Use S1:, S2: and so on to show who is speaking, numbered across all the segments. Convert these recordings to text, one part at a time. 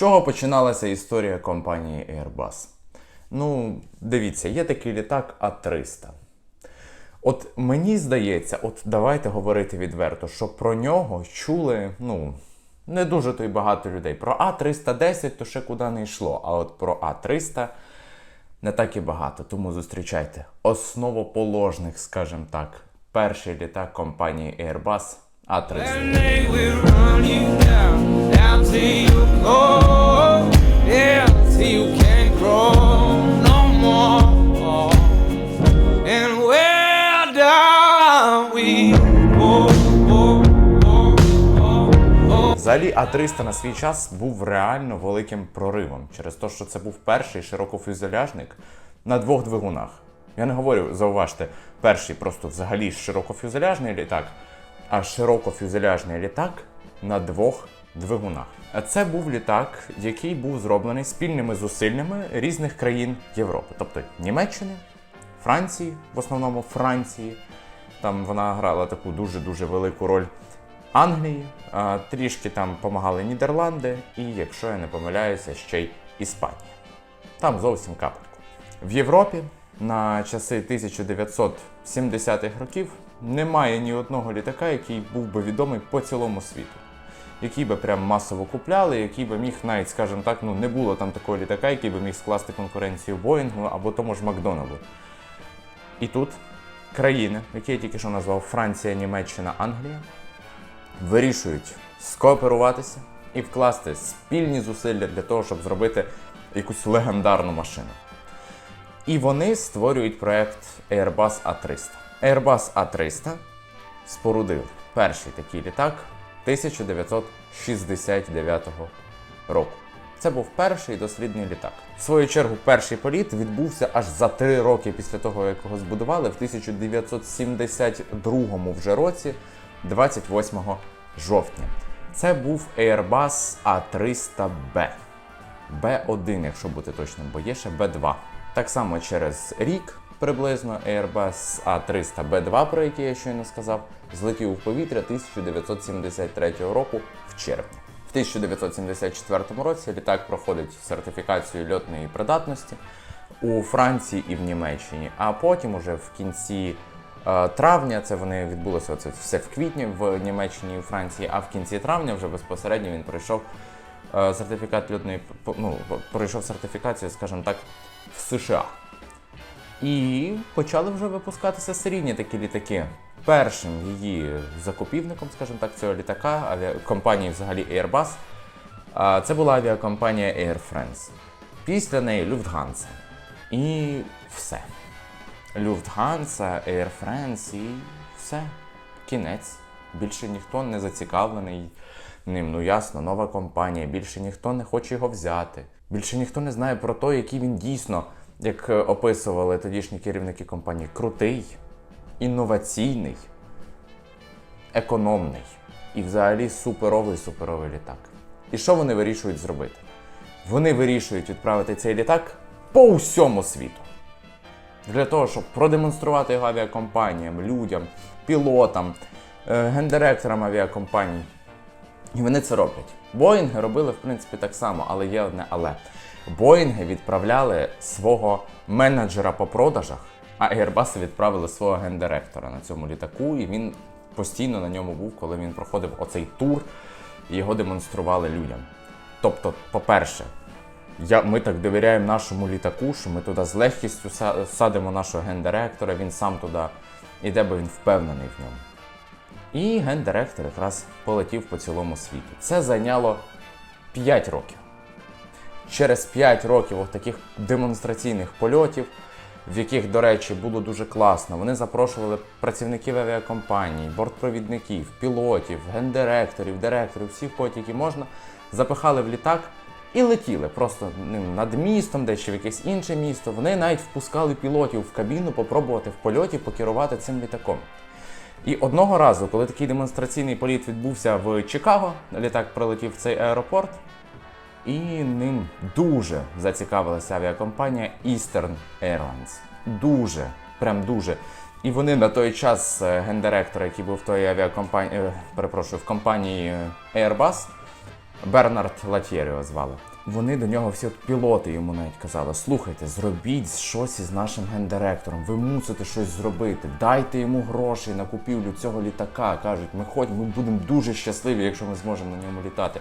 S1: чого починалася історія компанії Airbus? Ну, дивіться, є такий літак А300. От мені здається, от давайте говорити відверто, що про нього чули, ну, не дуже то й багато людей. Про А310 то ще куди не йшло, а от про А300 не так і багато. Тому зустрічайте основоположник, скажімо так, перший літак компанії Airbus А300. Взагалі, А300 на свій час був реально великим проривом. Через те, що це був перший широкофюзеляжник на двох двигунах. Я не говорю, зауважте, перший просто взагалі широкофюзеляжний літак, а широкофюзеляжний літак на двох двигунах. Це був літак, який був зроблений спільними зусиллями різних країн Європи, тобто Німеччини, Франції, в основному Франції. Там вона грала таку дуже-дуже велику роль Англії, трішки там допомагали Нідерланди, і, якщо я не помиляюся, ще й Іспанія. Там зовсім капельку. В Європі на часи 1970-х років немає ні одного літака, який був би відомий по цілому світу. Який би прям масово купляли, який би міг навіть, скажімо так, ну не було там такого літака, який би міг скласти конкуренцію Боїнгу або тому ж Макдональду. І тут країни, які я тільки що назвав Франція, Німеччина, Англія, вирішують скооперуватися і вкласти спільні зусилля для того, щоб зробити якусь легендарну машину. І вони створюють проект Airbus A300. Airbus A300 спорудив перший такий літак 1969 року. Це був перший дослідний літак. В свою чергу, перший політ відбувся аж за три роки після того, як його збудували, в 1972 вже році, 28 жовтня. Це був Airbus A300B. B1, якщо бути точним, бо є ще B2. Так само через рік приблизно Airbus A300B2, про який я щойно сказав, злетів у повітря 1973 року в червні. В 1974 році літак проходить сертифікацію льотної придатності у Франції і в Німеччині. А потім, уже в кінці е, травня, це вони відбулося це все в квітні в Німеччині і Франції, а в кінці травня вже безпосередньо він пройшов е, сертифікат льотної ну, пройшов сертифікацію, скажімо так, в США. І почали вже випускатися серійні такі літаки. Першим її закупівником, скажімо так, цього літака, авіакомпанії взагалі Airbus, це була авіакомпанія Air France. Після неї Lufthansa. І все. Lufthansa, Air France і все. Кінець. Більше ніхто не зацікавлений ним. Ну ясно, нова компанія, більше ніхто не хоче його взяти. Більше ніхто не знає про те, який він дійсно, як е, описували тодішні керівники компанії, крутий, інноваційний, економний і взагалі суперовий суперовий літак. І що вони вирішують зробити? Вони вирішують відправити цей літак по усьому світу. Для того, щоб продемонструвати його авіакомпаніям, людям, пілотам, е, гендиректорам авіакомпаній. І вони це роблять. Боїнги робили, в принципі, так само, але є одне але. Боїнги відправляли свого менеджера по продажах, а Airbus відправили свого гендиректора на цьому літаку, і він постійно на ньому був, коли він проходив оцей тур, і його демонстрували людям. Тобто, по-перше, я, ми так довіряємо нашому літаку, що ми туди з легкістю садимо нашого гендиректора, він сам туди іде, бо він впевнений в ньому. І гендиректор якраз полетів по цілому світу. Це зайняло 5 років. Через 5 років таких демонстраційних польотів, в яких, до речі, було дуже класно. Вони запрошували працівників авіакомпаній, бортпровідників, пілотів, гендиректорів, директорів, всіх кого тільки можна, запихали в літак і летіли просто над містом, десь чи в якесь інше місто. Вони навіть впускали пілотів в кабіну попробувати в польоті покерувати цим літаком. І одного разу, коли такий демонстраційний політ відбувся в Чикаго, літак прилетів в цей аеропорт, і ним дуже зацікавилася авіакомпанія Eastern Airlines. Дуже, прям дуже. І вони на той час е, гендиректор, який був в той авіакомпанії, е, перепрошую, в компанії Airbus, Бернард Латєр його звали. Вони до нього всі от пілоти йому навіть казали: слухайте, зробіть щось із нашим гендиректором, ви мусите щось зробити, дайте йому грошей на купівлю цього літака. кажуть, ми хоч ми будемо дуже щасливі, якщо ми зможемо на ньому літати.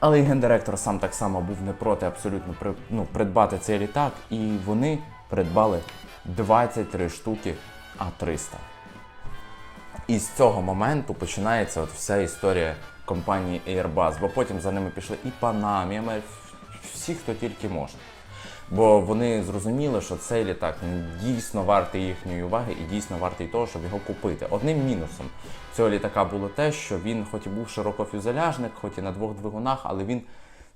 S1: Але і гендиректор сам так само був не проти абсолютно при, ну, придбати цей літак, і вони придбали 23 штуки А300. І з цього моменту починається от вся історія компанії Airbus, бо потім за ними пішли і Panam, і всі, хто тільки може. Бо вони зрозуміли, що цей літак дійсно вартий їхньої уваги і дійсно вартий того, щоб його купити. Одним мінусом цього літака було те, що він, хоч і був широкофюзеляжник, хоч і на двох двигунах, але він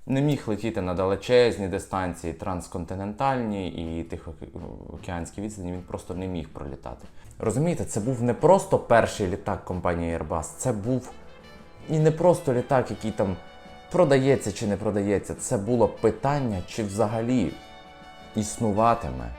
S1: не міг летіти на далечезні дистанції, трансконтинентальні і тихоокеанські відстані, він просто не міг пролітати. Розумієте, це був не просто перший літак компанії Airbus, це був і не просто літак, який там продається чи не продається. Це було питання, чи взагалі існуватиме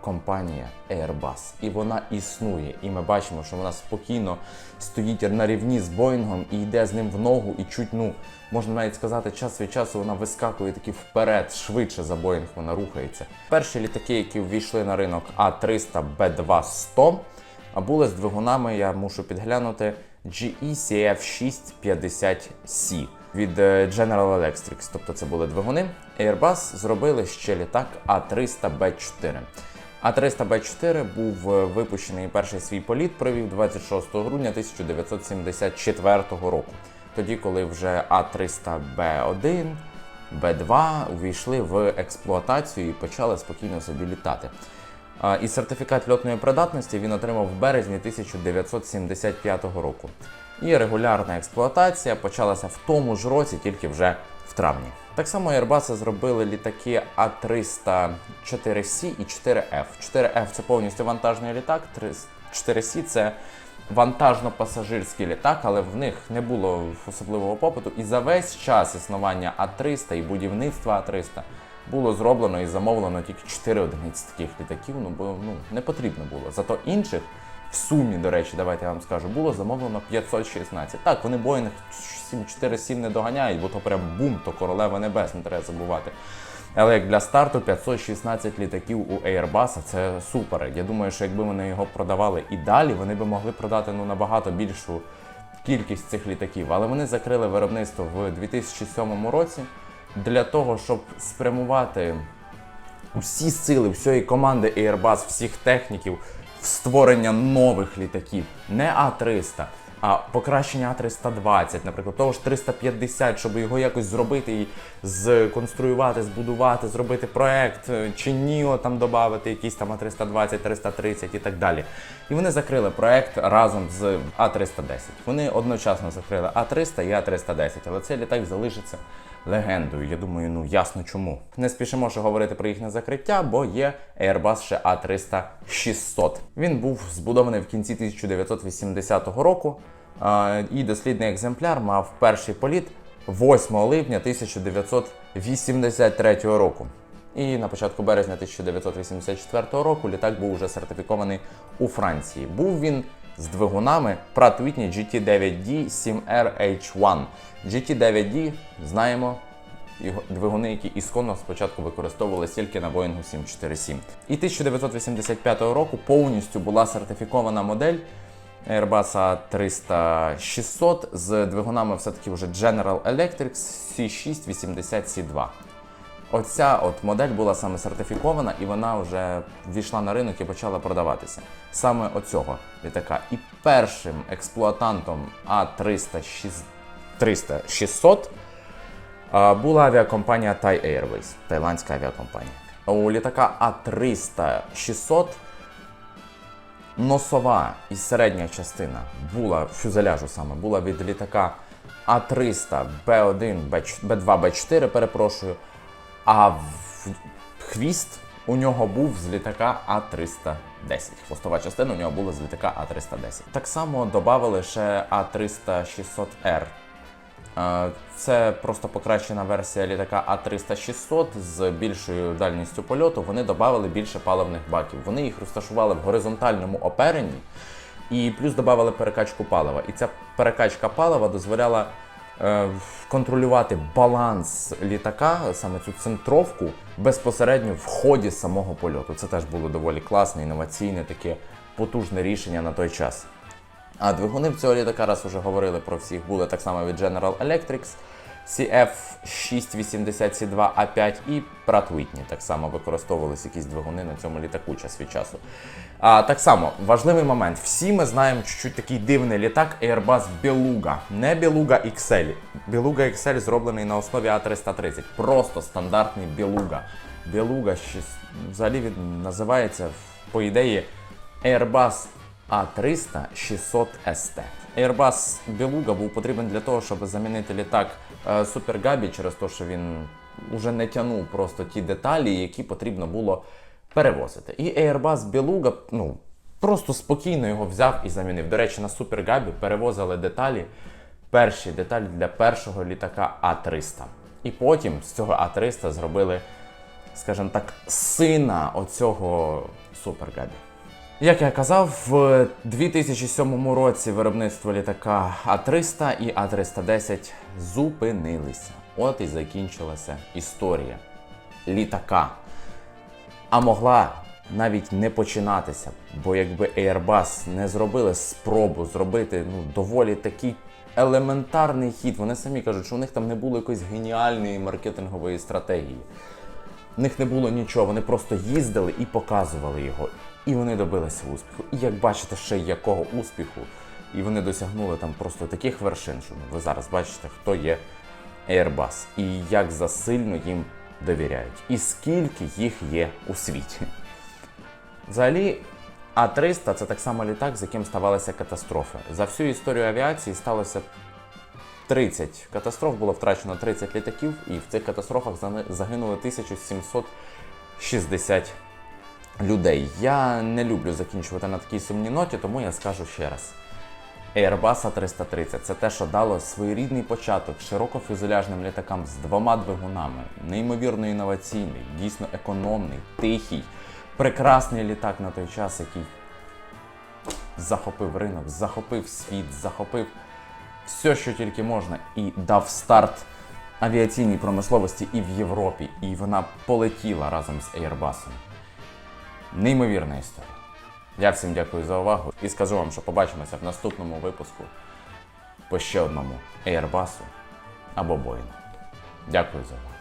S1: компанія Airbus. І вона існує. І ми бачимо, що вона спокійно стоїть на рівні з Боїнгом і йде з ним в ногу, і чуть, ну, можна навіть сказати, час від часу вона вискакує таки вперед, швидше за Боїнг вона рухається. Перші літаки, які ввійшли на ринок А300 Б2 100 а були з двигунами, я мушу підглянути, E GE-CF650C від е, General Electric. Тобто це були двигуни. Airbus зробили ще літак А300Б4. А300Б4 був е, випущений перший свій політ, провів 26 грудня 1974 року. Тоді, коли вже А300Б1, Б2 увійшли в експлуатацію і почали спокійно собі літати. І сертифікат льотної придатності він отримав в березні 1975 року. І регулярна експлуатація почалася в тому ж році, тільки вже в травні. Так само Airbus зробили літаки А300 4C і 4F. 4F це повністю вантажний літак, 4C це вантажно-пасажирський літак, але в них не було особливого попиту. І за весь час існування А300 і будівництва А300 було зроблено і замовлено тільки 4 одиниці таких літаків, ну бо ну, не потрібно було. Зато інших в сумі, до речі, давайте я вам скажу, було замовлено 516. Так, вони Boeing 747 не доганяють, бо то прям бум, то королева небес, не треба забувати. Але як для старту 516 літаків у Airbus це супер. Я думаю, що якби вони його продавали і далі, вони би могли продати ну набагато більшу кількість цих літаків. Але вони закрили виробництво в 2007 році для того, щоб спрямувати всі сили всієї команди Airbus, всіх техніків в створення нових літаків, не А300, а покращення А320, наприклад, того ж 350, щоб його якось зробити і сконструювати, збудувати, зробити проект, е, чи НІО там додати, якісь там А320, 330 і так далі. І вони закрили проект разом з А310. Вони одночасно закрили А300 і А310, але цей літак залишиться легендою. Я думаю, ну ясно чому. Не спішимо ще говорити про їхнє закриття, бо є Airbus ще А300 600. Він був збудований в кінці 1980 року. І дослідний екземпляр мав перший політ 8 липня 1983 року. І на початку березня 1984 року літак був вже сертифікований у Франції. Був він з двигунами Pratt Whitney GT9D 7RH1. GT9D знаємо двигуни, які ісконно спочатку використовувалися тільки на Boeing 747. І 1985 року повністю була сертифікована модель Airbus A300-600 з двигунами все-таки вже General Electric C680C2. Оця от модель була саме сертифікована, і вона вже ввійшла на ринок і почала продаватися. Саме оцього літака. І першим експлуатантом А300-600 була авіакомпанія Thai Airways, тайландська авіакомпанія. У літака А300-600 носова і середня частина була фюзеляжу саме була від літака А300 Б1, Б2, Б4, перепрошую. А в- хвіст у нього був з літака А310. Хвостова частина у нього була з літака А310. Так само додали ще А300-600R. Е, Це просто покращена версія літака А300-600 з більшою дальністю польоту. Вони додали більше паливних баків. Вони їх розташували в горизонтальному оперенні і плюс додали перекачку палива. І ця перекачка палива дозволяла контролювати баланс літака, саме цю центровку, безпосередньо в ході самого польоту. Це теж було доволі класне, інноваційне, таке потужне рішення на той час. А двигуни в цього літака, раз уже говорили про всіх, були так само від General Electric, CF680C2A5 і Pratt Whitney. Так само використовувалися якісь двигуни на цьому літаку час від часу. А так само важливий момент. Всі ми знаємо чуть-чуть такий дивний літак Airbus Beluga. Не Beluga XL. Beluga XL зроблений на основі A330. Просто стандартний Beluga. Beluga взагалі він називається по ідеї Airbus A300 600 ST. Airbus Beluga був потрібен для того, щоб замінити літак е, Super Gabi через те, що він уже не тягнув просто ті деталі, які потрібно було перевозити. І Airbus Beluga, ну, просто спокійно його взяв і замінив. До речі, на Super Gabi перевозили деталі, перші деталі для першого літака А300. І потім з цього А300 зробили, скажімо так, сина оцього Super Gabi. Як я казав, в 2007 році виробництво літака А300 і А310 зупинилися. От і закінчилася історія літака. А могла навіть не починатися, бо якби Airbus не зробили спробу зробити ну, доволі такий елементарний хід. Вони самі кажуть, що у них там не було якоїсь геніальної маркетингової стратегії. В них не було нічого, вони просто їздили і показували його. І вони добилися успіху. І як бачите, ще якого успіху. І вони досягнули там просто таких вершин, що ви зараз бачите, хто є Airbus і як засильно їм довіряють, і скільки їх є у світі. Взагалі, А300 це так само літак, з яким ставалися катастрофи. За всю історію авіації сталося 30 катастроф, було втрачено 30 літаків, і в цих катастрофах загинули 1760 людей. Я не люблю закінчувати на такій сумній ноті, тому я скажу ще раз. Airbus A330 це те, що дало своєрідний початок широкофюзеляжним літакам з двома двигунами, неймовірно інноваційний, дійсно економний, тихий, прекрасний літак на той час, який захопив ринок, захопив світ, захопив все, що тільки можна, і дав старт авіаційній промисловості і в Європі, і вона полетіла разом з Airbus. Неймовірна історія. Я всім дякую за увагу і скажу вам, що побачимося в наступному випуску по ще одному Airbus або Boeing. Дякую за увагу.